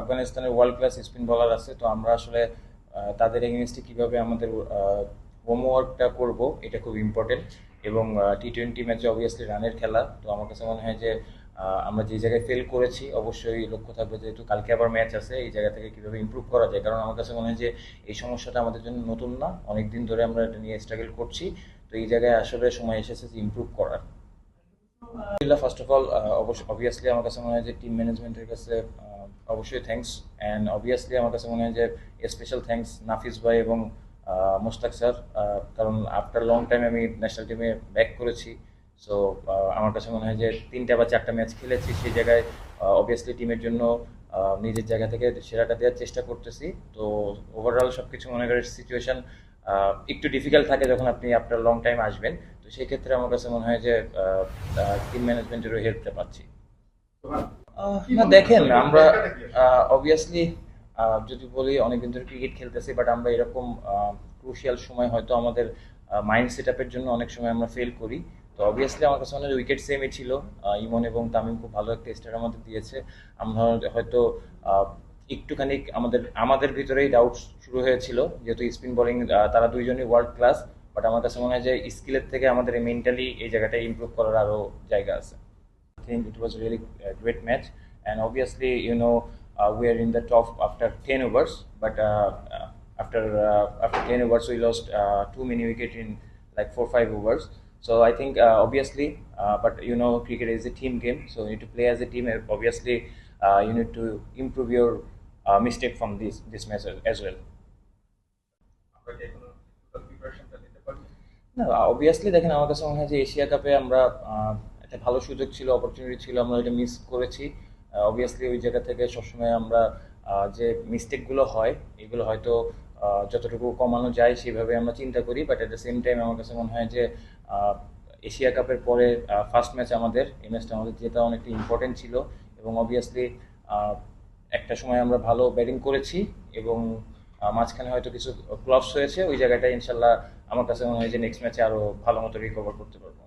আফগানিস্তানের world class spin বলার আছে, তো আমরা আসলে তাদের এগেনস্টে কীভাবে আমাদের হোমওয়ার্কটা করব, এটা খুব ইম্পর্টেন্ট এবং টি টোয়েন্টি ম্যাচে অবভিয়াসলি রানের খেলা, তো আমার কাছে মনে হয় যে আমরা যে জায়গায় ফেল করেছি, অবশ্যই লক্ষ্য থাকবে যেহেতু কালকে আবার ম্যাচ আছে, এই জায়গা থেকে কীভাবে ইমপ্রুভ করা যায়, কারণ আমার কাছে মনে হয় যে, এই সমস্যাটা আমাদের জন্য নতুন না অনেক দিন ধরে আমরা এটা নিয়ে স্ট্রাগল করছি, তো এই জায়গায় আসলে সময় এসেছে ইমপ্রুভ করার। ফার্স্ট অফ অল অবশ্যই অবভিয়াসলি আমার কাছে মনে হয় যে টিম ম্যানেজমেন্টের কাছে অবশ্যই থ্যাঙ্কস অ্যান্ড অবভিয়াসলি আমার কাছে মনে হয় যে স্পেশাল থ্যাঙ্কস নাফিস ভাই এবং মোস্তাক স্যার কারণ আফটার লং টাইম আমি ন্যাশনাল টিমে ব্যাক করেছি। সো আমার কাছে মনে হয় যে তিনটা বা চারটা ম্যাচ খেলেছি, সেই জায়গায় অবভিয়াসলি টিমের জন্য নিজের জায়গা থেকে সেরাটা দেওয়ার চেষ্টা করতেছি। তো ওভারঅল সব কিছু মনে করেন সিচুয়েশন একটু ডিফিকাল্ট থাকে যখন আপনি আফটার লং টাইম আসবেন। তো সেই ক্ষেত্রে আমার কাছে মনে হয় যে টিম ম্যানেজমেন্টেরও হেল্পটা পাচ্ছি। না দেখেন আমরা অবভিয়াসলি যদি বলি অনেকদিন ধরে ক্রিকেট খেলতেছি বাট আমরা এরকম ক্রুশিয়াল সময় হয়তো আমাদের মাইন্ড সেট আপের জন্য অনেক সময় আমরা ফেল করি। তো অবভিয়াসলি আমার কাছে মনে হয় উইকেট সেমই ছিল ইমন এবং তামিম খুব ভালো একটা স্টার আমাদের দিয়েছে। আমরা হয়তো একটুখানি আমাদের আমাদের ভিতরেই ডাউট শুরু হয়েছিল যেহেতু স্পিন বোলিং তারা দুইজনই ওয়ার্ল্ড ক্লাস বাট আমার কাছে মনে হয় যে স্কিলের থেকে আমাদের মেন্টালি এই জায়গাটা ইমপ্রুভ করার আরও জায়গা আছে। think it was a really uh, great match, and obviously, you know, uh, we are in the top after 10 overs, but uh, uh, after uh, after 10 overs, we lost uh, too many wicket in like four five overs. So I think uh, obviously, uh, but you know, cricket is a team game, so you need to play as a team. and Obviously, uh, you need to improve your uh, mistake from this this match as- as well. না obviously দেখেন আমার কাছে মনে হয় যে Asia কাপে আমরা আহ, একটা ভালো সুযোগ ছিল অপরচুনিটি ছিল, আমরা এটা মিস করেছি। অবভিয়াসলি ওই জায়গা থেকে সবসময় আমরা যে মিস্টেকগুলো হয়, এগুলো হয়তো যতটুকু কমানো যায় সেভাবে আমরা চিন্তা করি but at the same time আমার কাছে মনে হয় যে এশিয়া কাপের পরে ফার্স্ট ম্যাচ আমাদের, এই ম্যাচটা আমাদের যেটা অনেকটা ইম্পর্টেন্ট ছিল এবং অবভিয়াসলি একটা সময় আমরা ভালো ব্যাটিং করেছি এবং মাঝখানে হয়তো কিছু ক্লবস হয়েছে, ওই জায়গাটা ইনশাল্লাহ আমার কাছে মনে হয় যে নেক্সট ম্যাচে আরও ভালো মতো রিকভার করতে পারব।